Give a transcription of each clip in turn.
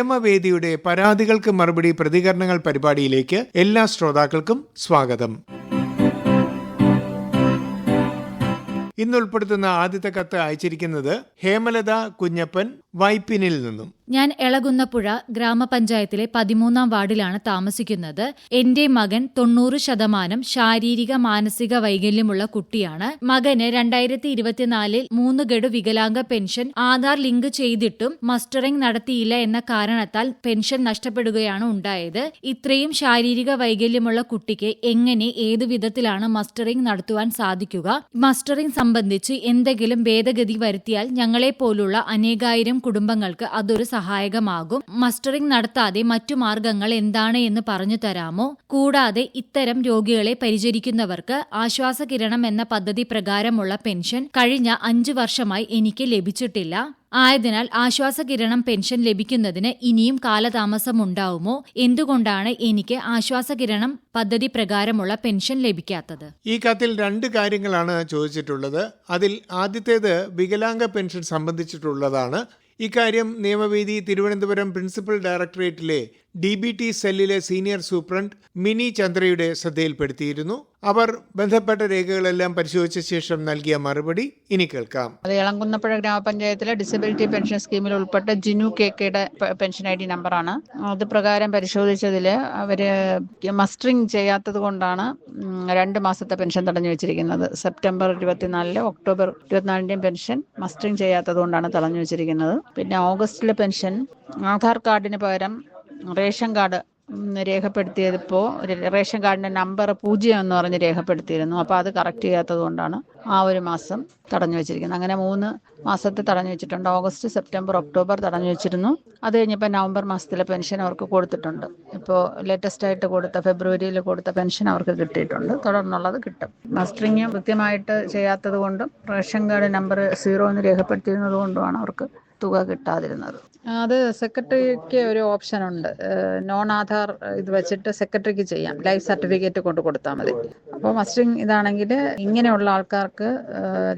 നിയമവേദിയുടെ പരാതികൾക്ക് മറുപടി പ്രതികരണങ്ങൾ പരിപാടിയിലേക്ക് എല്ലാ ശ്രോതാക്കൾക്കും സ്വാഗതം. ഇന്ന് ഉൾപ്പെടുത്തുന്ന ആദ്യത്തെ കത്ത് അയച്ചിരിക്കുന്നത് ഹേമലത കുഞ്ഞപ്പൻ വൈപ്പിനിൽ നിന്നും. ഞാൻ എളകുന്നപ്പുഴ ഗ്രാമപഞ്ചായത്തിലെ പതിമൂന്നാം വാർഡിലാണ് താമസിക്കുന്നത്. എന്റെ മകൻ തൊണ്ണൂറ് ശതമാനം ശാരീരിക മാനസിക വൈകല്യമുള്ള കുട്ടിയാണ്. മകന് രണ്ടായിരത്തി ഇരുപത്തിനാലിൽ മൂന്ന് ഗഡു വികലാംഗ പെൻഷൻ ആധാർ ലിങ്ക് ചെയ്തിട്ടും മസ്റ്ററിംഗ് നടത്തിയില്ല എന്ന കാരണത്താൽ പെൻഷൻ നഷ്ടപ്പെടുകയാണ് ഉണ്ടായത്. ഇത്രയും ശാരീരിക വൈകല്യമുള്ള കുട്ടിക്ക് എങ്ങനെ ഏതു വിധത്തിലാണ് മസ്റ്ററിംഗ് നടത്തുവാൻ സാധിക്കുക? മസ്റ്ററിംഗ് സംബന്ധിച്ച് എന്തെങ്കിലും ഭേദഗതി വരുത്തിയാൽ ഞങ്ങളെപ്പോലുള്ള അനേകായിരം കുടുംബങ്ങൾക്ക് അതൊരു സഹായകമാകും. മസ്റ്ററിംഗ് നടത്താതെ മറ്റു മാർഗങ്ങൾ എന്താണ് എന്ന് പറഞ്ഞു തരാമോ? കൂടാതെ ഇത്തരം രോഗികളെ പരിചരിക്കുന്നവർക്ക് ആശ്വാസകിരണം എന്ന പദ്ധതി പ്രകാരമുള്ള പെൻഷൻ കഴിഞ്ഞ അഞ്ചു വർഷമായി എനിക്ക് ലഭിച്ചിട്ടില്ല. ആയതിനാൽ ആശ്വാസകിരണം പെൻഷൻ ലഭിക്കുന്നതിന് ഇനിയും കാലതാമസമുണ്ടാവുമോ? എന്തുകൊണ്ടാണ് എനിക്ക് ആശ്വാസകിരണം പദ്ധതി പ്രകാരമുള്ള പെൻഷൻ ലഭിക്കാത്തത്? ഈ കത്തിൽ രണ്ട് കാര്യങ്ങളാണ് ചോദിച്ചിട്ടുള്ളത്. അതിൽ ആദ്യത്തേത് വികലാംഗ പെൻഷൻ സംബന്ധിച്ചിട്ടുള്ളതാണ്. ഇക്കാര്യം നിയമവേദി തിരുവനന്തപുരം പ്രിൻസിപ്പൽ ഡയറക്ടറേറ്റിലെ ഡി ബി ടി സെല്ലിലെ സീനിയർ സൂപ്രണ്ട് മിനി ചന്ദ്രയുടെ ശ്രദ്ധയിൽപ്പെടുത്തിയിരുന്നു. അവർ ബന്ധപ്പെട്ട രേഖകളെല്ലാം പരിശോധിച്ച ശേഷം നൽകിയ മറുപടി ഇനി കേൾക്കാം. അത് ഇളങ്കുന്നപ്പുഴ ഗ്രാമപഞ്ചായത്തിലെ ഡിസബിലിറ്റി പെൻഷൻ സ്കീമിൽ ഉൾപ്പെട്ട ജിനു കെ കെയുടെ പെൻഷൻ ഐ ഡി നമ്പറാണ്. അത് പ്രകാരം പരിശോധിച്ചതിൽ അവർ മസ്റ്ററിങ് ചെയ്യാത്തത് കൊണ്ടാണ് രണ്ട് മാസത്തെ പെൻഷൻ തടഞ്ഞു വെച്ചിരിക്കുന്നത്. സെപ്റ്റംബർ ഇരുപത്തിനാലിൽ ഒക്ടോബർ ഇരുപത്തിനാലിന്റെയും പെൻഷൻ മസ്റ്ററിങ് ചെയ്യാത്തത് കൊണ്ടാണ് തടഞ്ഞു വെച്ചിരിക്കുന്നത്. പിന്നെ ഓഗസ്റ്റിലെ പെൻഷൻ ആധാർ കാർഡിന് പകരം റേഷൻ കാർഡ് രേഖപ്പെടുത്തിയതിപ്പോൾ റേഷൻ കാർഡിന്റെ നമ്പർ പൂജ്യം എന്ന് പറഞ്ഞ് രേഖപ്പെടുത്തിയിരുന്നു. അപ്പോൾ അത് കറക്റ്റ് ചെയ്യാത്തത് കൊണ്ടാണ് ആ ഒരു മാസം തടഞ്ഞു വെച്ചിരിക്കുന്നത്. അങ്ങനെ മൂന്ന് മാസത്തെ തടഞ്ഞു വെച്ചിട്ടുണ്ട്. ഓഗസ്റ്റ് സെപ്റ്റംബർ ഒക്ടോബർ തടഞ്ഞു വെച്ചിരുന്നു. അത് കഴിഞ്ഞപ്പോൾ നവംബർ മാസത്തിലെ പെൻഷൻ അവർക്ക് കൊടുത്തിട്ടുണ്ട്. ഇപ്പോൾ ലേറ്റസ്റ്റ് ആയിട്ട് കൊടുത്ത ഫെബ്രുവരിയിൽ കൊടുത്ത പെൻഷൻ അവർക്ക് കിട്ടിയിട്ടുണ്ട്. തുടർന്നുള്ളത് കിട്ടും. മസ്റ്ററിങ് കൃത്യമായിട്ട് ചെയ്യാത്തത് കൊണ്ടും റേഷൻ കാർഡ് നമ്പർ സീറോ എന്ന് രേഖപ്പെടുത്തിയിരുന്നത് കൊണ്ടുമാണ് അവർക്ക് തുക കിട്ടാതിരുന്നത്. അത് സെക്രട്ടറിക്ക് ഒരു ഓപ്ഷൻ ഉണ്ട്. നോൺ ആധാർ ഇത് വെച്ചിട്ട് സെക്രട്ടറിക്ക് ചെയ്യാം. ലൈഫ് സർട്ടിഫിക്കറ്റ് കൊണ്ട് കൊടുത്താൽ മതി. അപ്പോൾ മസ്റ്റിംഗ് ഇതാണെങ്കിൽ ഇങ്ങനെയുള്ള ആൾക്കാർക്ക്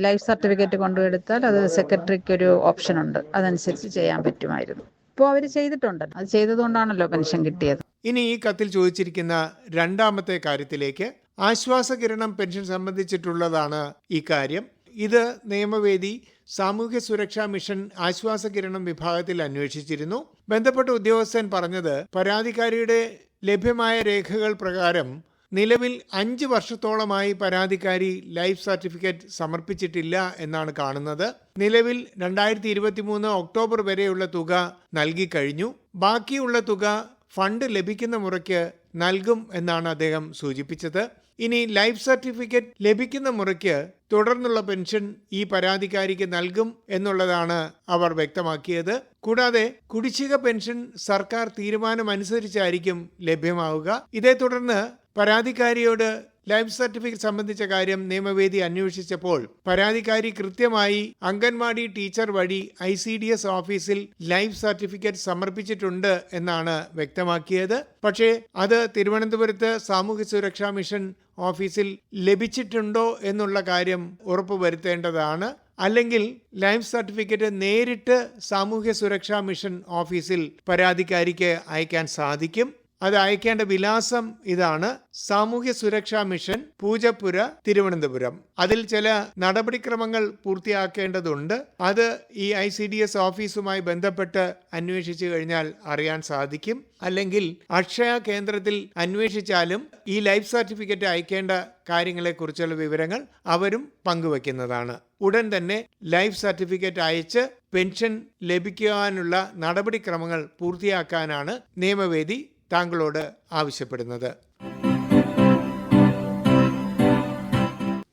ലൈഫ് സർട്ടിഫിക്കറ്റ് കൊണ്ടുവെടുത്താൽ അത് സെക്രട്ടറിക്ക് ഒരു ഓപ്ഷൻ ഉണ്ട്. അതനുസരിച്ച് ചെയ്യാൻ പറ്റുമായിരുന്നു. ഇപ്പോൾ അവർ ചെയ്തിട്ടുണ്ട്. അത് ചെയ്തതുകൊണ്ടാണല്ലോ പെൻഷൻ കിട്ടിയത്. ഇനി ഈ കത്തിൽ ചോദിച്ചിരിക്കുന്ന രണ്ടാമത്തെ കാര്യത്തിലേക്ക് ആശ്വാസകിരണം പെൻഷൻ സംബന്ധിച്ചിട്ടുള്ളതാണ് ഈ കാര്യം. ഇത് നിയമവേദി സാമൂഹ്യ സുരക്ഷാ മിഷൻ ആശ്വാസകിരണം വിഭാഗത്തിൽ അന്വേഷിച്ചിരുന്നു. ബന്ധപ്പെട്ട ഉദ്യോഗസ്ഥൻ പറഞ്ഞത് പരാതിക്കാരിയുടെ ലഭ്യമായ രേഖകൾ പ്രകാരം നിലവിൽ അഞ്ച് വർഷത്തോളമായി പരാതിക്കാരി ലൈഫ് സർട്ടിഫിക്കറ്റ് സമർപ്പിച്ചിട്ടില്ല എന്നാണ് കാണുന്നത്. നിലവിൽ രണ്ടായിരത്തി ഇരുപത്തി മൂന്ന് ഒക്ടോബർ വരെയുള്ള തുക നൽകി കഴിഞ്ഞു ബാക്കിയുള്ള തുക ഫണ്ട് ലഭിക്കുന്ന മുറയ്ക്ക് നൽകും എന്നാണ് അദ്ദേഹം സൂചിപ്പിച്ചത്. ഇനി ലൈഫ് സർട്ടിഫിക്കറ്റ് ലഭിക്കുന്ന മുറയ്ക്ക് തുടർന്നുള്ള പെൻഷൻ ഈ പരാതിക്കാരിക്ക് നൽകും എന്നുള്ളതാണ് അവർ വ്യക്തമാക്കിയത്. കൂടാതെ കുടിശ്ശിക പെൻഷൻ സർക്കാർ തീരുമാനമനുസരിച്ചായിരിക്കും ലഭ്യമാവുക. ഇതേ തുടർന്ന് പരാതിക്കാരിയോട് ലൈഫ് സർട്ടിഫിക്കറ്റ് സംബന്ധിച്ച കാര്യം നിയമവേദി അന്വേഷിച്ചപ്പോൾ പരാതിക്കാരി കൃത്യമായി അംഗൻവാടി ടീച്ചർ വഴി ഐ സി ഡി എസ് ഓഫീസിൽ ലൈഫ് സർട്ടിഫിക്കറ്റ് സമർപ്പിച്ചിട്ടുണ്ട് എന്നാണ് വ്യക്തമാക്കിയത്. പക്ഷേ അത് തിരുവനന്തപുരത്ത് സാമൂഹ്യ സുരക്ഷാ മിഷൻ ഓഫീസിൽ ലഭിച്ചിട്ടുണ്ടോ എന്നുള്ള കാര്യം ഉറപ്പുവരുത്തേണ്ടതാണ്. അല്ലെങ്കിൽ ലൈഫ് സർട്ടിഫിക്കറ്റ് നേരിട്ട് സാമൂഹ്യ സുരക്ഷാ മിഷൻ ഓഫീസിൽ പരാതിക്കാരിക്ക് അയക്കാൻ സാധിക്കും. അത് അയക്കേണ്ട വിലാസം ഇതാണ്. സാമൂഹ്യ സുരക്ഷാ മിഷൻ പൂജപ്പുര തിരുവനന്തപുരം. അതിൽ ചില നടപടിക്രമങ്ങൾ പൂർത്തിയാക്കേണ്ടതുണ്ട്. അത് ഈ ഐ സി ഡി എസ് ഓഫീസുമായി ബന്ധപ്പെട്ട് അന്വേഷിച്ചു കഴിഞ്ഞാൽ അറിയാൻ സാധിക്കും. അല്ലെങ്കിൽ അക്ഷയ കേന്ദ്രത്തിൽ അന്വേഷിച്ചാലും ഈ ലൈഫ് സർട്ടിഫിക്കറ്റ് അയക്കേണ്ട കാര്യങ്ങളെക്കുറിച്ചുള്ള വിവരങ്ങൾ അവരും പങ്കുവയ്ക്കുന്നതാണ്. ഉടൻ തന്നെ ലൈഫ് സർട്ടിഫിക്കറ്റ് അയച്ച് പെൻഷൻ ലഭിക്കുവാനുള്ള നടപടിക്രമങ്ങൾ പൂർത്തിയാക്കാനാണ് നിയമവേദി താങ്കളോട് ആവശ്യപ്പെടുന്നത്.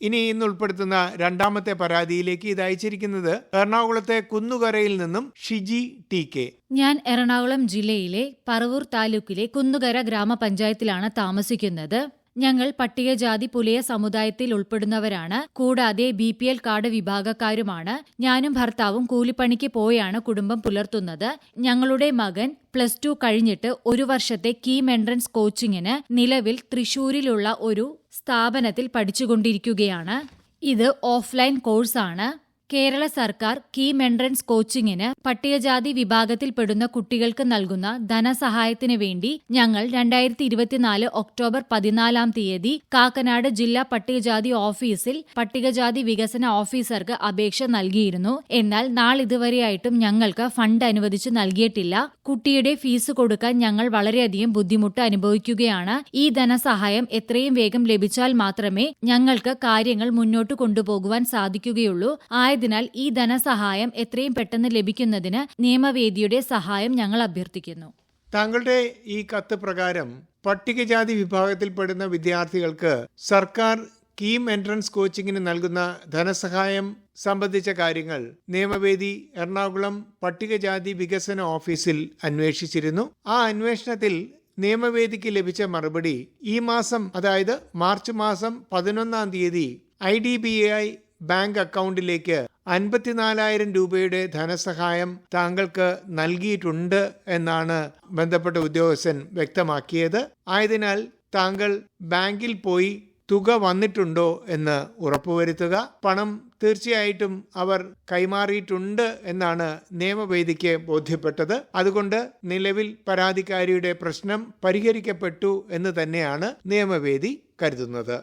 ഇനി ഇന്ന് ഉൾപ്പെടുത്തുന്ന രണ്ടാമത്തെ പരാതിയിലേക്ക് ഇത് അയച്ചിരിക്കുന്നത് എറണാകുളത്തെ കുന്നുകരയിൽ നിന്നും ഷിജി ടി കെ. ഞാൻ എറണാകുളം ജില്ലയിലെ പറവൂർ താലൂക്കിലെ കുന്നുകര ഗ്രാമപഞ്ചായത്തിലാണ് താമസിക്കുന്നത്. ഞങ്ങൾ പട്ടികജാതി പുലിയ സമുദായത്തിൽ ഉൾപ്പെടുന്നവരാണ്. കൂടാതെ ബി പി എൽ കാർഡ് വിഭാഗക്കാരുമാണ്. ഞാനും ഭർത്താവും കൂലിപ്പണിക്ക് പോയാണ് കുടുംബം പുലർത്തുന്നത്. ഞങ്ങളുടെ മകൻ പ്ലസ് ടു കഴിഞ്ഞിട്ട് ഒരു വർഷത്തെ കീം എൻട്രൻസ് കോച്ചിങ്ങിന് നിലവിൽ തൃശൂരിലുള്ള ഒരു സ്ഥാപനത്തിൽ പഠിച്ചുകൊണ്ടിരിക്കുകയാണ്. ഇത് ഓഫ്ലൈൻ കോഴ്സാണ്. കേരള സർക്കാർ കീ മെൻട്രൻസ് കോച്ചിങ്ങിന് പട്ടികജാതി വിഭാഗത്തിൽപ്പെടുന്ന കുട്ടികൾക്ക് നൽകുന്ന ധനസഹായത്തിന് വേണ്ടി ഞങ്ങൾ രണ്ടായിരത്തി ഇരുപത്തിനാല് ഒക്ടോബർ പതിനാലാം തീയതി കാക്കനാട് ജില്ലാ പട്ടികജാതി ഓഫീസിൽ പട്ടികജാതി വികസന ഓഫീസർക്ക് അപേക്ഷ നൽകിയിരുന്നു. എന്നാൽ നാളിതുവരെയായിട്ടും ഞങ്ങൾക്ക് ഫണ്ട് അനുവദിച്ച് നൽകിയിട്ടില്ല. കുട്ടിയുടെ ഫീസ് കൊടുക്കാൻ ഞങ്ങൾ വളരെയധികം ബുദ്ധിമുട്ട് അനുഭവിക്കുകയാണ്. ഈ ധനസഹായം എത്രയും വേഗം ലഭിച്ചാൽ മാത്രമേ ഞങ്ങൾക്ക് കാര്യങ്ങൾ മുന്നോട്ട് കൊണ്ടുപോകുവാൻ സാധിക്കുകയുള്ളൂ. ആയതിനാൽ ഈ ധനസഹായം എത്രയും പെട്ടെന്ന് ലഭിക്കുന്നതിന് നിയമവേദിയുടെ സഹായം ഞങ്ങൾ അഭ്യർത്ഥിക്കുന്നു. താങ്കളുടെ ഈ കത്ത് പ്രകാരം പട്ടികജാതി വിഭാഗത്തിൽപ്പെടുന്ന വിദ്യാർത്ഥികൾക്ക് സർക്കാർ കീം എൻട്രൻസ് കോച്ചിങ്ങിന് നൽകുന്ന ധനസഹായം സംബന്ധിച്ച കാര്യങ്ങൾ നിയമവേദി എറണാകുളം പട്ടികജാതി വികസന ഓഫീസിൽ അന്വേഷിച്ചിരുന്നു. ആ അന്വേഷണത്തിൽ നിയമവേദിക്ക് ലഭിച്ച മറുപടി ഈ മാസം അതായത് മാർച്ച് മാസം പതിനൊന്നാം തീയതി I D B I bank അക്കൗണ്ടിലേക്ക് അൻപത്തിനാലായിരം രൂപയുടെ ധനസഹായം താങ്കൾക്ക് നൽകിയിട്ടുണ്ട് എന്നാണ് ബന്ധപ്പെട്ട ഉദ്യോഗസ്ഥൻ വ്യക്തമാക്കിയത്. ആയതിനാൽ താങ്കൾ ബാങ്കിൽ പോയി തുക വന്നിട്ടുണ്ടോ എന്ന് ഉറപ്പുവരുത്തുക. പണം തീർച്ചയായിട്ടും അവർ കൈമാറിയിട്ടുണ്ട് എന്നാണ് നിയമവേദിക്ക് ബോധ്യപ്പെട്ടത്. അതുകൊണ്ട് നിലവിൽ പരാതിക്കാരിയുടെ പ്രശ്നം പരിഹരിക്കപ്പെട്ടു എന്ന് തന്നെയാണ് നിയമവേദി കരുതുന്നത്.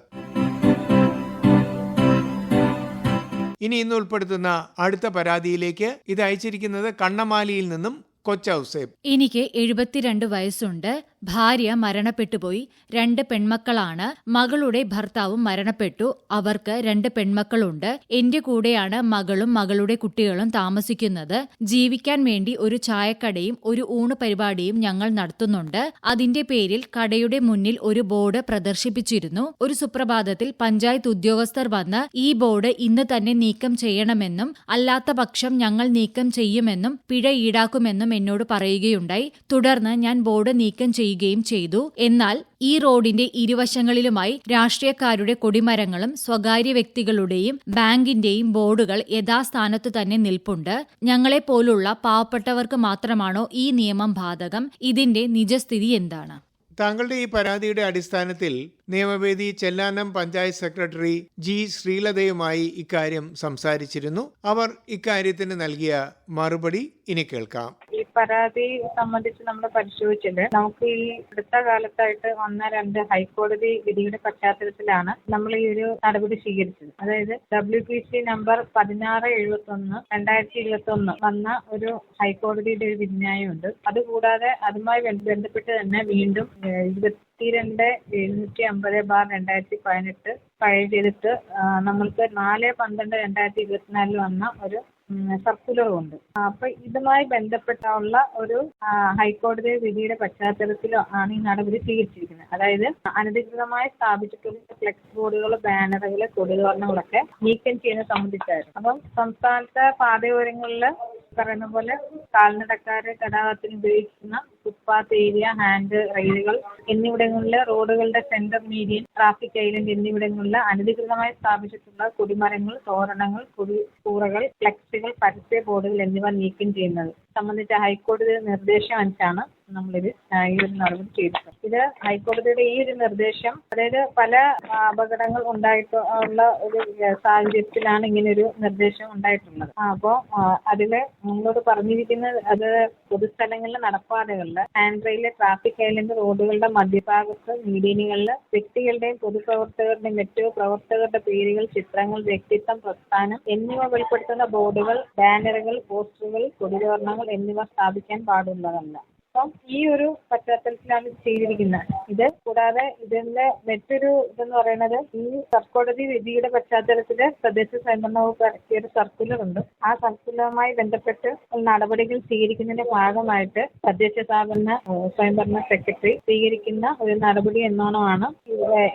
ഇനി ഇന്ന് ഉൾപ്പെടുത്തുന്ന അടുത്ത പരാതിയിലേക്ക് ഇത് അയച്ചിരിക്കുന്നത് കണ്ണമാലിയിൽ നിന്നും കൊച്ചൌസേബ് എനിക്ക് എഴുപത്തിരണ്ട് വയസ്സുണ്ട്. ഭാര്യ മരണപ്പെട്ടുപോയി. രണ്ട് പെൺമക്കളാണ്. മകളുടെ ഭർത്താവും മരണപ്പെട്ടു. അവർക്ക് രണ്ട് പെൺമക്കളുണ്ട്. എന്റെ കൂടെയാണ് മകളും മകളുടെ കുട്ടികളും താമസിക്കുന്നത്. ജീവിക്കാൻ വേണ്ടി ഒരു ചായക്കടയും ഒരു ഊണ് പരിപാടിയും ഞങ്ങൾ നടത്തുന്നുണ്ട്. അതിന്റെ പേരിൽ കടയുടെ മുന്നിൽ ഒരു ബോർഡ് പ്രദർശിപ്പിച്ചിരുന്നു. ഒരു സുപ്രഭാതത്തിൽ പഞ്ചായത്ത് ഉദ്യോഗസ്ഥർ വന്ന് ഈ ബോർഡ് ഇന്ന് തന്നെ നീക്കം ചെയ്യണമെന്നും അല്ലാത്ത പക്ഷം ഞങ്ങൾ നീക്കം ചെയ്യുമെന്നും പിഴ ഈടാക്കുമെന്നും എന്നോട് പറയുകയുണ്ടായി. തുടർന്ന് ഞാൻ ബോർഡ് നീക്കം ചെയ്യുകയും ചെയ്തു. എന്നാൽ ഈ റോഡിന്റെ ഇരുവശങ്ങളിലുമായി രാഷ്ട്രീയക്കാരുടെ കൊടിമരങ്ങളും സ്വകാര്യ വ്യക്തികളുടെയും ബാങ്കിന്റെയും ബോർഡുകൾ യഥാസ്ഥാനത്തു തന്നെ നിൽപ്പുണ്ട്. ഞങ്ങളെപ്പോലുള്ള പാവപ്പെട്ടവർക്ക് മാത്രമാണോ ഈ നിയമം ബാധകം? ഇതിന്റെ നിജസ്ഥിതി എന്താണ്? താങ്കളുടെ ഈ പരാതിയുടെ അടിസ്ഥാനത്തിൽ നിയമവേദി ചെല്ലാനം പഞ്ചായത്ത് സെക്രട്ടറി ജി ശ്രീലതയുമായി ഇക്കാര്യം സംസാരിച്ചിരുന്നു. അവർ ഇക്കാര്യത്തിന് നൽകിയ മറുപടി ഇനി കേൾക്കാം. ഈ പരാതി സംബന്ധിച്ച് നമ്മൾ പരിശോധിച്ചത് നമുക്ക് ഈ അടുത്ത കാലത്തായിട്ട് വന്ന രണ്ട് ഹൈക്കോടതി വിധിയുടെ പശ്ചാത്തലത്തിലാണ് നമ്മൾ ഈ ഒരു നടപടി സ്വീകരിച്ചത്. അതായത് ഡബ്ല്യു പി സി നമ്പർ പതിനാറ് എഴുപത്തി ഒന്ന് രണ്ടായിരത്തി ഇരുപത്തി ഒന്ന് വന്ന ഒരു ഹൈക്കോടതിയുടെ ഒരു വിധിന്യായമുണ്ട്. അതുകൂടാതെ അതുമായി ബന്ധപ്പെട്ട് തന്നെ വീണ്ടും ഇരുപത്തിരണ്ട് എഴുന്നൂറ്റി അമ്പത് ബാർ രണ്ടായിരത്തി പതിനെട്ട് ഫയൽ ചെയ്തിട്ട് നമ്മൾക്ക് നാല് പന്ത്രണ്ട് രണ്ടായിരത്തി ഇരുപത്തിനാലിൽ വന്ന ഒരു സർക്കുലറും ഉണ്ട്. അപ്പൊ ഇതുമായി ബന്ധപ്പെട്ടുള്ള ഒരു ഹൈക്കോടതി വിധിയുടെ പശ്ചാത്തലത്തിലോ ആണ് ഈ നടപടി സ്വീകരിച്ചിരിക്കുന്നത്. അതായത് അനധികൃതമായി സ്ഥാപിച്ചിട്ടുള്ള ഫ്ലെക്സ് ബോർഡുകൾ ബാനറുകൾ കൊടിതോരണങ്ങളൊക്കെ നീക്കം ചെയ്യുന്നത് സംബന്ധിച്ചായിരുന്നു. അപ്പം സംസ്ഥാനത്തെ പാതയോരങ്ങളിൽ പറയുന്ന പോലെ കാൽനടക്കാരെ ഗതാഗതത്തിന് ഉപയോഗിക്കുന്ന ഫുട്പാത്ത് ഏരിയ ഹാൻഡ് റെയിലുകൾ എന്നിവിടങ്ങളിലെ റോഡുകളുടെ സെന്റർ മീഡിയൻ ട്രാഫിക് ഐലൻഡ് എന്നിവിടങ്ങളിൽ അനധികൃതമായി സ്ഥാപിച്ചിട്ടുള്ള കൊടിമരങ്ങൾ തോരണങ്ങൾ കൊടി കൂറകൾ ഫ്ലെക്സുകൾ പരസ്യ ബോർഡുകൾ എന്നിവ നീക്കം ചെയ്യുന്നത്. സംബന്ധിച്ച ഹൈക്കോടതി നിർദ്ദേശം അനുസരിച്ചാണ് നമ്മളിത് ഈ ഒരു നടപടി ചെയ്തത്. ഇത് ഹൈക്കോടതിയുടെ ഈ ഒരു നിർദ്ദേശം അതായത് പല അപകടങ്ങൾ ഉണ്ടായിട്ടുള്ള ഒരു സാഹചര്യത്തിലാണ് ഇങ്ങനെ ഒരു നിർദ്ദേശം ഉണ്ടായിട്ടുള്ളത്. അപ്പോൾ അതിൽ നമ്മളോട് പറഞ്ഞിരിക്കുന്നത് അത് പൊതുസ്ഥലങ്ങളിലെ നടപ്പാതകളിൽ ഹാൻഡ് ആൻഡ്രയിലെ ട്രാഫിക് ഐലൻഡ് റോഡുകളുടെ മധ്യഭാഗത്ത് മീഡിയനുകളിൽ വ്യക്തികളുടെയും പൊതുപ്രവർത്തകരുടെയും മറ്റു പ്രവർത്തകരുടെ പേരുകൾ ചിത്രങ്ങൾ വ്യക്തിത്വം പ്രസ്ഥാനം എന്നിവ വെളിപ്പെടുത്തുന്ന ബോർഡുകൾ ബാനറുകൾ പോസ്റ്ററുകൾ കൊടിതോരണങ്ങൾ എന്നിവ സ്ഥാപിക്കാൻ പാടുള്ളതല്ല. അപ്പം ഈ ഒരു പശ്ചാത്തലത്തിലാണ് ഇത് ചെയ്തിരിക്കുന്നത്. ഇത് കൂടാതെ ഇതിന്റെ മറ്റൊരു ഇതെന്ന് പറയുന്നത് ഈ സർക്കോടതി വിധിയുടെ പശ്ചാത്തലത്തിൽ തദ്ദേശ സ്വയംഭരണ വകുപ്പ് ഇറക്കിയ ഒരു സർക്കുലർ ഉണ്ട്. ആ സർക്കുലറുമായി ബന്ധപ്പെട്ട് നടപടികൾ സ്വീകരിക്കുന്നതിന്റെ ഭാഗമായിട്ട് തദ്ദേശ സ്ഥാപന സ്വയംഭരണ സെക്രട്ടറി സ്വീകരിക്കുന്ന ഒരു നടപടി എന്നോണമാണ്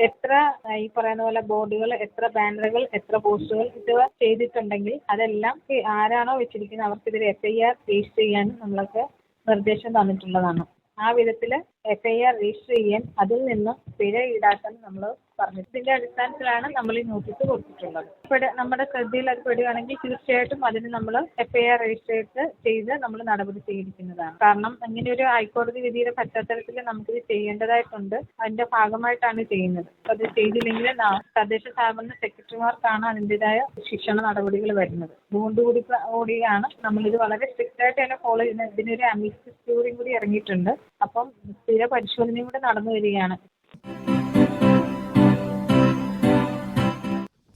എത്ര ഈ പറയുന്ന പോലെ ബോർഡുകൾ എത്ര ബാനറുകൾ എത്ര പോസ്റ്ററുകൾ ഇത് ചെയ്തിട്ടുണ്ടെങ്കിൽ അതെല്ലാം ആരാണോ വെച്ചിരിക്കുന്നത് അവർക്കെതിരെ എഫ്ഐആർ രജിസ്റ്റർ ചെയ്യാനും നമ്മൾക്ക് നിർദ്ദേശം തന്നിട്ടുള്ളതാണ്. ആ വിധത്തിൽ എഫ് ഐ ആർ രജിസ്റ്റർ ചെയ്യാൻ അതിൽ നിന്ന് പിഴ ഈടാക്കാൻ നമ്മൾ പറഞ്ഞു ഇതിന്റെ അടിസ്ഥാനത്തിലാണ് നമ്മൾ ഈ നോട്ടീസ് കൊടുത്തിട്ടുള്ളത്. പെട- നമ്മുടെ ശ്രദ്ധയിൽ അത് പെടുകയാണെങ്കിൽ തീർച്ചയായിട്ടും അതിന് നമ്മൾ എഫ് ഐ ആർ രജിസ്റ്റർ ചെയ്ത് നമ്മൾ നടപടി സ്വീകരിക്കുന്നതാണ്. കാരണം ഇങ്ങനെ ഒരു ഹൈക്കോടതി വിധിയുടെ പശ്ചാത്തലത്തിൽ നമുക്കിത് ചെയ്യേണ്ടതായിട്ടുണ്ട്. അതിന്റെ ഭാഗമായിട്ടാണ് ചെയ്യുന്നത്. അത് ചെയ്തില്ലെങ്കിൽ തദ്ദേശ സ്ഥാപന സെക്രട്ടറിമാർക്കാണ് അതിന്റെതായ ശിക്ഷണ നടപടികൾ വരുന്നത്. അതുകൊണ്ടുകൂടി കൂടിയാണ് നമ്മളിത് വളരെ സ്ട്രിക്റ്റ് ആയിട്ട് തന്നെ ഫോളോ ചെയ്യുന്നത്. ഇതിനൊരു അമിക്സ് കൂടി ഇറങ്ങിയിട്ടുണ്ട്. അപ്പം സ്ഥിര പരിശോധനയും കൂടെ നടന്നു വരികയാണ്.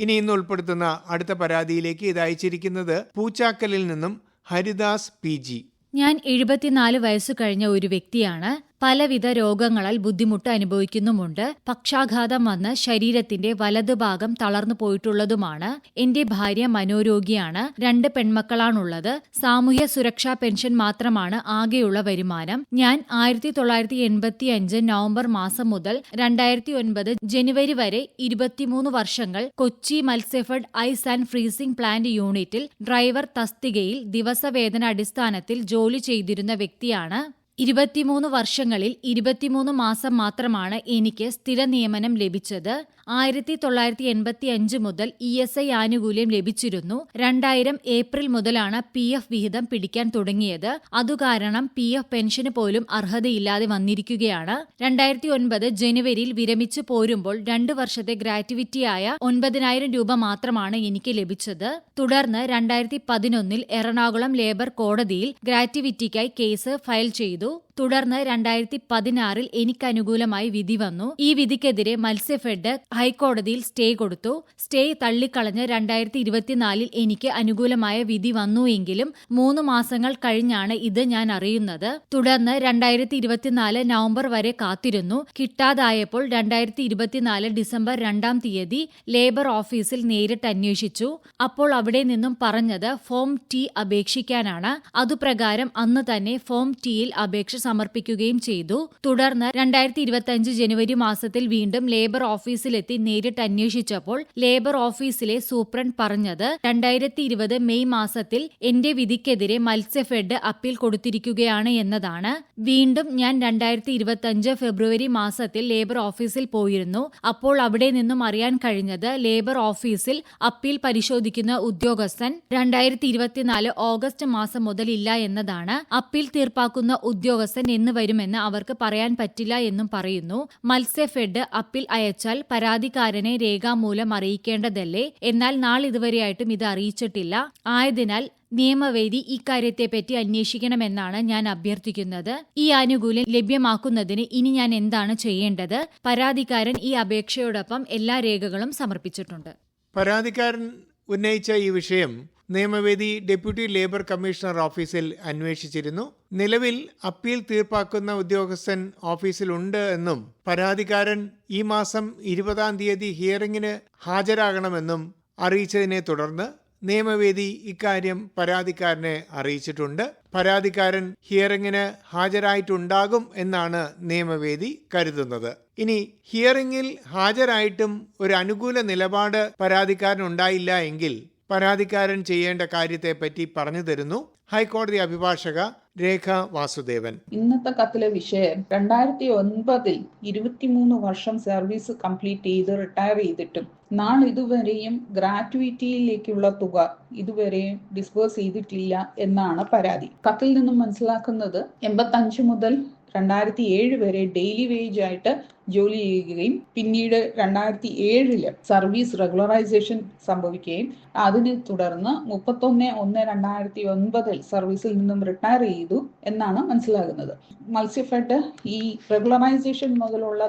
ഇനി ഇന്ന് ഉൾപ്പെടുത്തുന്ന അടുത്ത പരാതിയിലേക്ക് ഇത് അയച്ചിരിക്കുന്നത് പൂച്ചാക്കലിൽ നിന്നും ഹരിദാസ് പി ജി. ഞാൻ എഴുപത്തിനാല് വയസ്സ് കഴിഞ്ഞ ഒരു വ്യക്തിയാണ്. പലവിധ രോഗങ്ങളാൽ ബുദ്ധിമുട്ട് അനുഭവിക്കുന്നുമുണ്ട്. പക്ഷാഘാതം വന്ന് ശരീരത്തിന്റെ വലതുഭാഗം തളർന്നു പോയിട്ടുള്ളതുമാണ്. എന്റെ ഭാര്യ മനോരോഗിയാണ്. രണ്ട് പെൺമക്കളാണുള്ളത്. സാമൂഹ്യ സുരക്ഷാ പെൻഷൻ മാത്രമാണ് ആകെയുള്ള വരുമാനം. ഞാൻ ആയിരത്തി തൊള്ളായിരത്തി എൺപത്തി അഞ്ച് നവംബർ മാസം മുതൽ രണ്ടായിരത്തി ഒൻപത് ജനുവരി വരെ ഇരുപത്തിമൂന്ന് വർഷങ്ങൾ Kochi Matsyafed ice and freezing plant യൂണിറ്റിൽ ഡ്രൈവർ തസ്തികയിൽ ദിവസവേതന അടിസ്ഥാനത്തിൽ ജോലി ചെയ്തിരുന്ന വ്യക്തിയാണ്. ഇരുപത്തിമൂന്ന് വർഷങ്ങളിൽ ഇരുപത്തിമൂന്ന് മാസം മാത്രമാണ് എനിക്ക് സ്ഥിര നിയമനം ലഭിച്ചത്. ആയിരത്തി തൊള്ളായിരത്തി എൺപത്തി അഞ്ച് മുതൽ ഇ എസ് ഐ ആനുകൂല്യം ലഭിച്ചിരുന്നു. രണ്ടായിരം ഏപ്രിൽ മുതലാണ് പി എഫ് വിഹിതം പിടിക്കാൻ തുടങ്ങിയത്. അതുകാരണം പി എഫ് പെൻഷന് പോലും അർഹതയില്ലാതെ വന്നിരിക്കുകയാണ്. രണ്ടായിരത്തി ഒൻപത് ജനുവരിയിൽ വിരമിച്ചു പോരുമ്പോൾ രണ്ടു വർഷത്തെ ഗ്രാറ്റുവിറ്റിയായ ഒൻപതിനായിരം രൂപ മാത്രമാണ് എനിക്ക് ലഭിച്ചത്. തുടർന്ന് രണ്ടായിരത്തി പതിനൊന്നിൽ എറണാകുളം ലേബർ കോടതിയിൽ ഗ്രാറ്റുവിറ്റിക്കായി കേസ് ഫയൽ ചെയ്തു. itu തുടർന്ന് രണ്ടായിരത്തി പതിനാറിൽ എനിക്കനുകൂലമായി വിധി വന്നു. ഈ വിധിക്കെതിരെ മത്സ്യഫെഡ് ഹൈക്കോടതിയിൽ സ്റ്റേ കൊടുത്തു. സ്റ്റേ തള്ളിക്കളഞ്ഞ് രണ്ടായിരത്തി ഇരുപത്തിനാലിൽ എനിക്ക് അനുകൂലമായ വിധി വന്നു എങ്കിലും മൂന്ന് മാസങ്ങൾ കഴിഞ്ഞാണ് ഇത് ഞാൻ അറിയുന്നത്. തുടർന്ന് രണ്ടായിരത്തി ഇരുപത്തിനാല് നവംബർ വരെ കാത്തിരുന്നു. കിട്ടാതായപ്പോൾ രണ്ടായിരത്തി ഇരുപത്തിനാല് ഡിസംബർ രണ്ടാം തീയതി ലേബർ ഓഫീസിൽ നേരിട്ട് അന്വേഷിച്ചു. അപ്പോൾ അവിടെ നിന്നും പറഞ്ഞത് ഫോം ടി അപേക്ഷിക്കാനാണ്. അതുപ്രകാരം അന്ന് തന്നെ ഫോം ടിയിൽ അപേക്ഷ സമർപ്പിക്കുകയും ചെയ്തു. തുടർന്ന് രണ്ടായിരത്തി ഇരുപത്തിയഞ്ച് ജനുവരി മാസത്തിൽ വീണ്ടും ലേബർ ഓഫീസിലെത്തി നേരിട്ട് അന്വേഷിച്ചപ്പോൾ ലേബർ ഓഫീസിലെ സൂപ്രണ്ട് പറഞ്ഞത് രണ്ടായിരത്തി ഇരുപത് മെയ് മാസത്തിൽ എന്റെ വിധിക്കെതിരെ മത്സ്യഫെഡ് അപ്പീൽ കൊടുത്തിരിക്കുകയാണ് എന്നതാണ്. വീണ്ടും ഞാൻ രണ്ടായിരത്തി ഇരുപത്തിയഞ്ച് ഫെബ്രുവരി മാസത്തിൽ ലേബർ ഓഫീസിൽ പോയിരുന്നു. അപ്പോൾ അവിടെ നിന്നും അറിയാൻ കഴിഞ്ഞത് ലേബർ ഓഫീസിൽ അപ്പീൽ പരിശോധിക്കുന്ന ഉദ്യോഗസ്ഥൻ രണ്ടായിരത്തി ഇരുപത്തിനാല് ഓഗസ്റ്റ് മാസം മുതൽ ഇല്ല എന്നതാണ്. അപ്പീൽ തീർപ്പാക്കുന്ന ഉദ്യോഗസ്ഥൻ എന്ന് വരുമെന്ന് അവർക്ക് പറയാൻ പറ്റില്ല എന്നും പറയുന്നു. മത്സ്യഫെഡ് അപ്പിൽ അയച്ചാൽ പരാതിക്കാരനെ രേഖാമൂലം അറിയിക്കേണ്ടതല്ലേ? എന്നാൽ നാളിതുവരെയായിട്ടും ഇത് അറിയിച്ചിട്ടില്ല. ആയതിനാൽ നിയമവേദി ഇക്കാര്യത്തെപ്പറ്റി അന്വേഷിക്കണമെന്നാണ് ഞാൻ അഭ്യർത്ഥിക്കുന്നത്. ഈ ആനുകൂല്യം ലഭ്യമാക്കുന്നതിന് ഇനി ഞാൻ എന്താണ് ചെയ്യേണ്ടത്? പരാതിക്കാരൻ ഈ അപേക്ഷയോടൊപ്പം എല്ലാ രേഖകളും സമർപ്പിച്ചിട്ടുണ്ട്. പരാതിക്കാരൻ ഉന്നയിച്ച ഈ വിഷയം നിയമവേദി ഡെപ്യൂട്ടി ലേബർ കമ്മീഷണർ ഓഫീസിൽ അന്വേഷിച്ചിരുന്നു. നിലവിൽ അപ്പീൽ തീർപ്പാക്കുന്ന ഉദ്യോഗസ്ഥൻ ഓഫീസിലുണ്ട് എന്നും പരാതിക്കാരൻ ഈ മാസം ഇരുപതാം തീയതി ഹിയറിംഗിന് ഹാജരാകണമെന്നും അറിയിച്ചതിനെ തുടർന്ന് നിയമവേദി ഇക്കാര്യം പരാതിക്കാരനെ അറിയിച്ചിട്ടുണ്ട്. പരാതിക്കാരൻ ഹിയറിംഗിന് ഹാജരായിട്ടുണ്ടാകും എന്നാണ് നിയമവേദി കരുതുന്നത്. ഇനി ഹിയറിംഗിൽ ഹാജരായിട്ടും ഒരു അനുകൂല നിലപാട് പരാതിക്കാരനുണ്ടായില്ല എങ്കിൽ പരാതിക്കാരൻ ചെയ്യേണ്ട കാര്യത്തെപ്പറ്റി പറഞ്ഞു തരുന്നു. ഹൈക്കോടതി അഭിഭാഷക രേഖ വാസുദേവൻ. ഇന്നത്തെ കത്തിലെ വിഷയം രണ്ടായിരത്തി ഒൻപതിൽ ഇരുപത്തിമൂന്ന് വർഷം സർവീസ് കംപ്ലീറ്റ് ചെയ്ത് റിട്ടയർ ചെയ്തിട്ടും നാൾ ഇതുവരെയും ഗ്രാറ്റുവിറ്റിയിലേക്കുള്ള തുക ഇതുവരെയും ഡിസ്ബേഴ്സ് ചെയ്തിട്ടില്ല എന്നാണ് പരാതി. കത്തിൽ നിന്നും മനസ്സിലാക്കുന്നത് എൺപത്തഞ്ച് മുതൽ രണ്ടായിരത്തി ഏഴ് വരെ ഡെയിലി വേജ് ആയിട്ട് ജോലി ചെയ്യുകയും പിന്നീട് രണ്ടായിരത്തി ഏഴിൽ സർവീസ് റെഗുലറൈസേഷൻ സംഭവിക്കുകയും അതിനെ തുടർന്ന് മുപ്പത്തൊന്ന് ഒന്ന് രണ്ടായിരത്തി ഒൻപതിൽ സർവീസിൽ നിന്നും റിട്ടയർ ചെയ്തു എന്നാണ് മനസ്സിലാകുന്നത്. മത്സ്യഫെഡ് ഈ റെഗുലറൈസേഷൻ മുതലുള്ള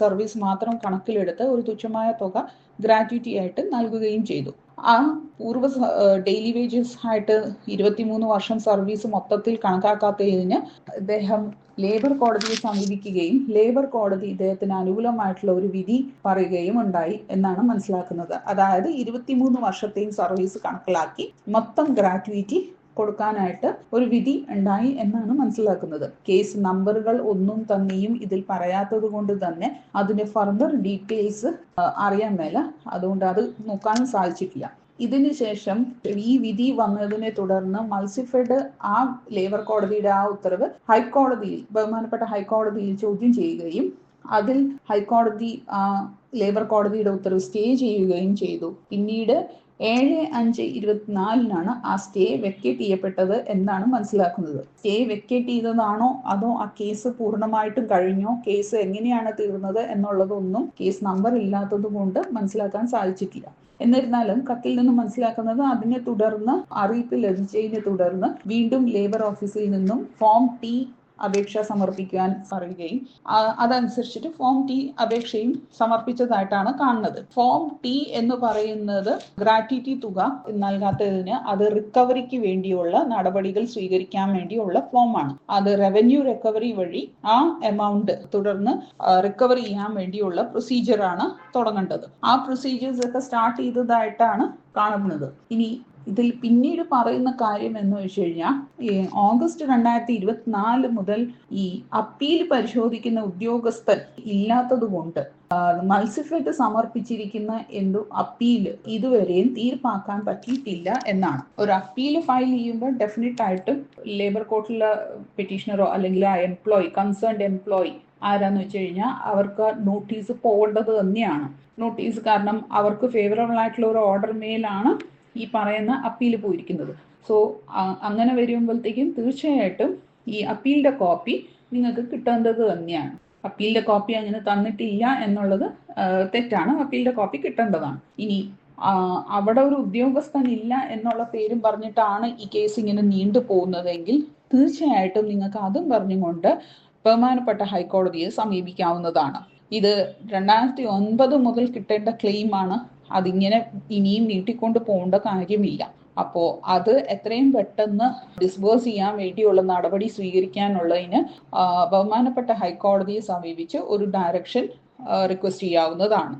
സർവീസ് മാത്രം കണക്കിലെടുത്ത് ഒരു തുച്ഛമായ തുക ഗ്രാറ്റുവിറ്റി ആയിട്ട് നൽകുകയും ചെയ്തു. ആ പൂർവ ഡെയിലി വേജസ് ആയിട്ട് ഇരുപത്തിമൂന്ന് വർഷം സർവീസ് മൊത്തത്തിൽ കണക്കാക്കാത്തതിന് അദ്ദേഹം ലേബർ കോടതിയെ സമീപിക്കുകയും ലേബർ കോടതി ഇദ്ദേഹത്തിന് അനുകൂലമായിട്ടുള്ള ഒരു വിധി പറയുകയും ഉണ്ടായി എന്നാണ് മനസ്സിലാക്കുന്നത്. അതായത് ഇരുപത്തിമൂന്ന് വർഷത്തെയും സർവീസ് കണക്കിലാക്കി മൊത്തം ഗ്രാറ്റുവിറ്റി കൊടുക്കാനായിട്ട് ഒരു വിധി ഉണ്ടായി എന്നാണ് മനസ്സിലാക്കുന്നത്. കേസ് നമ്പറുകൾ ഒന്നും തന്നെയും ഇതിൽ പറയാത്തത് കൊണ്ട് തന്നെ അതിന്റെ ഫർദർ ഡീറ്റെയിൽസ് അറിയാൻ മേല. അതുകൊണ്ട് അത് നോക്കാനും സാധിച്ചിട്ടില്ല. ഇതിനുശേഷം ഈ വിധി വന്നതിനെ തുടർന്ന് മത്സ്യഫെഡ് ആ ലേബർ കോടതിയുടെ ആ ഉത്തരവ് ഹൈക്കോടതിയിൽ ബഹുമാനപ്പെട്ട ഹൈക്കോടതിയിൽ ചോദ്യം ചെയ്യുകയും അതിൽ ഹൈക്കോടതി ആ ലേബർ കോടതിയുടെ ഉത്തരവ് സ്റ്റേ ചെയ്യുകയും ചെയ്തു. പിന്നീട് ഏഴ് അഞ്ച് ഇരുപത്തിനാലിനാണ് ആ സ്റ്റേ വെക്കേറ്റ് ചെയ്യപ്പെട്ടത് എന്നാണ് മനസ്സിലാക്കുന്നത്. സ്റ്റേ വെക്കേറ്റ് ചെയ്തതാണോ? അതോ ആ കേസ് പൂർണമായിട്ടും കഴിഞ്ഞോ? കേസ് എങ്ങനെയാണ് തീർന്നത് എന്നുള്ളതൊന്നും കേസ് നമ്പർ ഇല്ലാത്തത് കൊണ്ട് മനസ്സിലാക്കാൻ സാധിച്ചിട്ടില്ല. എന്നിരുന്നാലും കത്തിൽ നിന്ന് മനസ്സിലാക്കുന്നത് അതിനെ തുടർന്ന് അറിയിപ്പ് ലഭിച്ചതിനെ തുടർന്ന് വീണ്ടും ലേബർ ഓഫീസിൽ നിന്നും ഫോം ടി അപേക്ഷ സമർപ്പിക്കാൻ പറയുകയും അതനുസരിച്ചിട്ട് ഫോം ടി അപേക്ഷയും സമർപ്പിച്ചതായിട്ടാണ് കാണുന്നത്. ഫോം ടി എന്ന് പറയുന്നത് ഗ്രാറ്റിറ്റി തുക നൽകാത്തതിന് അത് റിക്കവറിക്ക് വേണ്ടിയുള്ള നടപടികൾ സ്വീകരിക്കാൻ വേണ്ടിയുള്ള ഫോമാണ് അത് റവന്യൂ റിക്കവറി വഴി ആ എമൗണ്ട് തുടർന്ന് റിക്കവർ ചെയ്യാൻ വേണ്ടിയുള്ള പ്രൊസീജിയറാണ് തുടങ്ങേണ്ടത്. ആ പ്രൊസീജിയേഴ്സ് ഒക്കെ സ്റ്റാർട്ട് ചെയ്തതായിട്ടാണ് കാണുന്നത്. ഇനി ഇതിൽ പിന്നീട് പറയുന്ന കാര്യം എന്ന് വെച്ച് കഴിഞ്ഞാൽ ഓഗസ്റ്റ് രണ്ടായിരത്തി ഇരുപത്തിനാല് മുതൽ ഈ അപ്പീൽ പരിശോധിക്കുന്ന ഉദ്യോഗസ്ഥൻ ഇല്ലാത്തതുകൊണ്ട് മത്സ്യഫെഡ് സമർപ്പിച്ചിരിക്കുന്ന എന്തു അപ്പീൽ ഇതുവരെയും തീർപ്പാക്കാൻ പറ്റിയിട്ടില്ല എന്നാണ്. ഒരു അപ്പീൽ ഫയൽ ചെയ്യുമ്പോൾ ഡെഫിനറ്റ് ആയിട്ടും ലേബർ കോർട്ടിലെ പെറ്റീഷണറോ അല്ലെങ്കിൽ ആ എംപ്ലോയി കൺസേൺഡ് എംപ്ലോയി ആരാന്ന് വെച്ച് കഴിഞ്ഞാൽ അവർക്ക് നോട്ടീസ് പോകേണ്ടത് തന്നെയാണ്. നോട്ടീസ് കാരണം അവർക്ക് ഫേവറബിൾ ആയിട്ടുള്ള ഒരു ഓർഡർ മേലാണ് ഈ പറയുന്ന അപ്പീൽ പോയിരിക്കുന്നത്. സോ അങ്ങനെ വരുമ്പോഴത്തേക്കും തീർച്ചയായിട്ടും ഈ അപ്പീലിന്റെ കോപ്പി നിങ്ങൾക്ക് കിട്ടേണ്ടത് തന്നെയാണ്. അപ്പീലിന്റെ കോപ്പി അങ്ങനെ തന്നിട്ടില്ല എന്നുള്ളത് തെറ്റാണ്. അപ്പീലിന്റെ കോപ്പി കിട്ടേണ്ടതാണ്. ഇനി അവിടെ ഒരു ഉദ്യോഗസ്ഥൻ ഇല്ല എന്നുള്ള പേരും പറഞ്ഞിട്ടാണ് ഈ കേസ് ഇങ്ങനെ നീണ്ടു പോകുന്നതെങ്കിൽ തീർച്ചയായിട്ടും നിങ്ങൾക്ക് അതും പറഞ്ഞുകൊണ്ട് ബഹുമാനപ്പെട്ട ഹൈക്കോടതിയെ സമീപിക്കാവുന്നതാണ്. ഇത് രണ്ടായിരത്തി ഒൻപത് മുതൽ കിട്ടേണ്ട ക്ലെയിമാണ് അതിങ്ങനെ ഇനിയും നീട്ടിക്കൊണ്ട് പോകേണ്ട കാര്യമില്ല. അപ്പോ അത് എത്രയും പെട്ടെന്ന് ഡിസ്ബേഴ്സ് ചെയ്യാൻ വേണ്ടിയുള്ള നടപടി സ്വീകരിക്കാനുള്ളതിന് ബഹുമാനപ്പെട്ട ഹൈക്കോടതിയെ സമീപിച്ച് ഒരു ഡയറക്ഷൻ റിക്വസ്റ്റ് ചെയ്യാവുന്നതാണ്.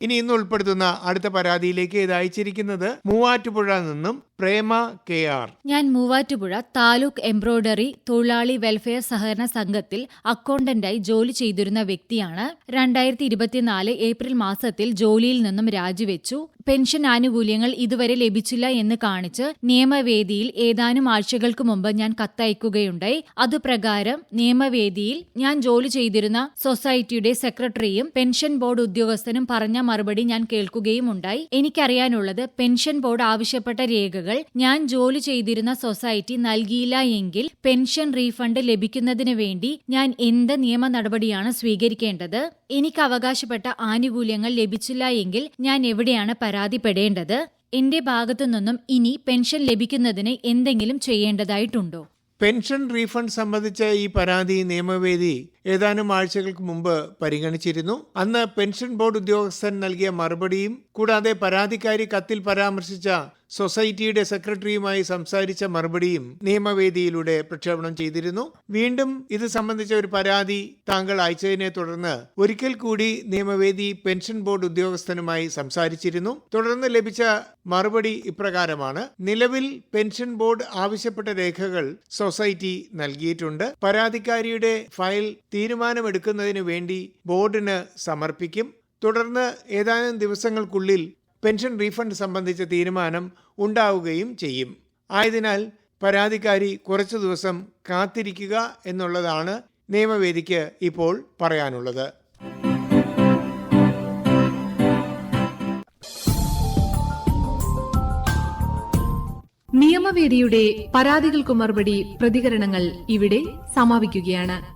ഇനി ഇന്ന് ഉൾപ്പെടുത്തുന്ന അടുത്ത പരാതിയിലേക്ക് ഇത് അയച്ചിരിക്കുന്നത് മൂവാറ്റുപുഴ നിന്നും പ്രേമ കെ ആർ. ഞാൻ മൂവാറ്റുപുഴ താലൂക്ക് എംബ്രോയ്ഡറി തൊഴിലാളി വെൽഫെയർ സഹകരണ സംഘത്തിൽ അക്കൗണ്ടന്റായി ജോലി ചെയ്തിരുന്ന വ്യക്തിയാണ് രണ്ടായിരത്തി ഇരുപത്തിനാല് ഏപ്രിൽ മാസത്തിൽ ജോലിയിൽ നിന്നും രാജിവെച്ചു. പെൻഷൻ ആനുകൂല്യങ്ങൾ ഇതുവരെ ലഭിച്ചില്ല എന്ന് കാണിച്ച് നിയമവേദിയിൽ ഏതാനും ആഴ്ചകൾക്ക് മുമ്പ് ഞാൻ കത്തയക്കുകയുണ്ടായി. അതുപ്രകാരം നിയമവേദിയിൽ ഞാൻ ജോലി ചെയ്തിരുന്ന സൊസൈറ്റിയുടെ സെക്രട്ടറിയും പെൻഷൻ ബോർഡ് ഉദ്യോഗസ്ഥനും പറഞ്ഞ മറുപടി ഞാൻ കേൾക്കുകയും ഉണ്ടായി എനിക്കറിയാനുള്ളത് പെൻഷൻ ബോർഡ് ആവശ്യപ്പെട്ട രേഖകൾ ഞാൻ ജോലി ചെയ്തിരുന്ന സൊസൈറ്റി നൽകിയില്ല എങ്കിൽ പെൻഷൻ റീഫണ്ട് ലഭിക്കുന്നതിന് വേണ്ടി ഞാൻ എന്ത് നിയമ നടപടിയാണ് സ്വീകരിക്കേണ്ടത്? എനിക്ക് അവകാശപ്പെട്ട ആനുകൂല്യങ്ങൾ ലഭിച്ചില്ല എങ്കിൽ ഞാൻ എവിടെയാണ് പരാതിപ്പെടേണ്ടത് എന്റെ ഭാഗത്തു നിന്നും ഇനി പെൻഷൻ ലഭിക്കുന്നതിന് എന്തെങ്കിലും ചെയ്യേണ്ടതായിട്ടുണ്ടോ? പെൻഷൻ റീഫണ്ട് സംബന്ധിച്ച ഈ പരാതി നിയമവേദി ഏതാനും ആഴ്ചകൾക്ക് മുമ്പ് പരിഗണിച്ചിരുന്നു. അന്ന് പെൻഷൻ ബോർഡ് ഉദ്യോഗസ്ഥൻ നൽകിയ മറുപടിയും കൂടാതെ പരാതിക്കാരി കത്തിൽ പരാമർശിച്ച സൊസൈറ്റിയുടെ സെക്രട്ടറിയുമായി സംസാരിച്ച മറുപടിയും നിയമവേദിയിലൂടെ പ്രക്ഷേപണം ചെയ്തിരുന്നു. വീണ്ടും ഇത് സംബന്ധിച്ച ഒരു പരാതി താങ്കൾ അയച്ചതിനെ തുടർന്ന് ഒരിക്കൽ കൂടി നിയമവേദി പെൻഷൻ ബോർഡ് ഉദ്യോഗസ്ഥനുമായി സംസാരിച്ചിരുന്നു. തുടർന്ന് ലഭിച്ച മറുപടി ഇപ്രകാരമാണ്. നിലവിൽ പെൻഷൻ ബോർഡ് ആവശ്യപ്പെട്ട രേഖകൾ സൊസൈറ്റി നൽകിയിട്ടുണ്ട്. പരാതിക്കാരിയുടെ ഫയൽ തീരുമാനമെടുക്കുന്നതിന് വേണ്ടി ബോർഡിന് സമർപ്പിക്കും. തുടർന്ന് ഏതാനും ദിവസങ്ങൾക്കുള്ളിൽ പെൻഷൻ റീഫണ്ട് സംബന്ധിച്ച തീരുമാനം ഉണ്ടാവുകയും ചെയ്യും. ആയതിനാൽ പരാതിക്കാരി കുറച്ചു ദിവസം കാത്തിരിക്കുക എന്നുള്ളതാണ് നിയമവേദിക്ക് ഇപ്പോൾ പറയാനുള്ളത്. നിയമവേദിയുടെ പരാതികൾക്ക് മറുപടി പ്രതികരണങ്ങൾ ഇവിടെ സമാപിക്കുകയാണ്.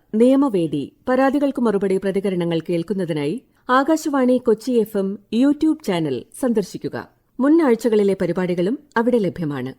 നിയമവേദി പരാതികൾക്ക് മറുപടി പ്രതികരണങ്ങൾ കേൾക്കുന്നതിനായി Akashvani Kochi F M YouTube channel സന്ദർശിക്കുക. മുൻ ആഴ്ചകളിലെ പരിപാടികളും അവിടെ ലഭ്യമാണ്.